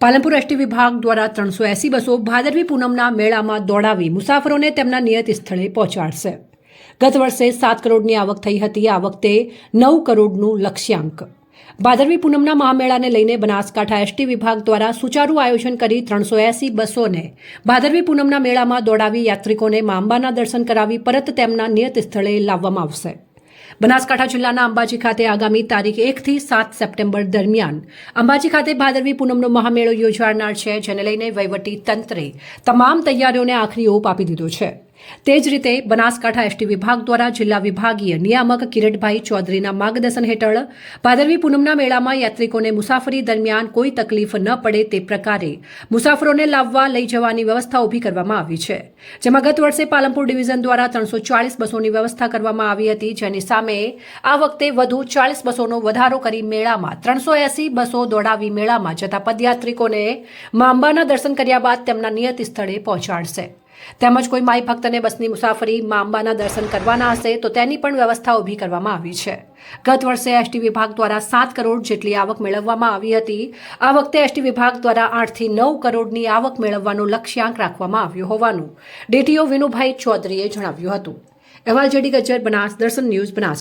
Palanpur ST વિભાગ દ્વારા ત્રણસો એસી બસો ભાદરવી પૂનમના મેળામાં દોડાવી મુસાફરોને તેમના નિયત સ્થળે પહોંચાડશે. ગત વર્ષે સાત કરોડની આવક થઈ હતી. આ વખતે નવ કરોડનું લક્ષ્યાંક. ભાદરવી પૂનમના મહામેળાને લઈને બનાસકાંઠા એસટી વિભાગ દ્વારા સુચારુ આયોજન કરી ત્રણસો એસી બસોને ભાદરવી પૂનમના મેળામાં દોડાવી યાત્રિકોને મા અંબાના દર્શન કરાવી પરત તેમના નિયત સ્થળે લાવવામાં આવશે. બનાસકાંઠા જિલ્લાના અંબાજી ખાતે આગામી તારીખ એકથી સાત સપ્ટેમ્બર દરમિયાન. અંબાજી ખાતે ભાદરવી પૂનમનો મહામેળો યોજાનાર છે, જેને લઈને વહીવટી તંત્રે તમામ તૈયારીઓને આખરી ઓપ આપી દીધો છે. તે જ રીતે બનાસકાંઠા એસટી વિભાગ દ્વારા જિલ્લા વિભાગીય નિયામક કિરીટભાઈ ચૌધરીના માર્ગદર્શન હેઠળ ભાદરવી પૂનમના મેળામાં યાત્રિકોને મુસાફરી દરમિયાન કોઈ તકલીફ ન પડે તે પ્રકારે મુસાફરોને લાવવા લઈ જવાની વ્યવસ્થા ઊભી કરવામાં આવી છે. જેમાં ગત વર્ષે પાલનપુર ડિવિઝન દ્વારા ત્રણસો ચાળીસ બસોની વ્યવસ્થા કરવામાં આવી હતી. જેની સામે આ વખતે વધુ ચાળીસ બસોનો વધારો કરી મેળામાં ત્રણસો એસી બસો દોડાવી મેળામાં જતા પદયાત્રિકોને માંબાના દર્શન કર્યા બાદ તેમના નિયત સ્થળે પહોંચાડશે. તેમજ કોઈ માઈ ભક્તને બસની મુસાફરી મા દર્શન કરવાના હશે તો તેની પણ વ્યવસ્થા ઊભી કરવામાં આવી છે. ગત વર્ષે એસટી વિભાગ દ્વારા સાત કરોડ જેટલી આવક મેળવવામાં આવી હતી. આ વખતે એસટી વિભાગ દ્વારા આઠથી નવ કરોડની આવક મેળવવાનો લક્ષ્યાંક રાખવામાં આવ્યો હોવાનું ડીટીઓ વિનુભાઈ ચૌધરીએ જણાવ્યું હતું. અહેવાલ જેડી ગજર બનાસ, દર્શન ન્યૂઝ બનાસ.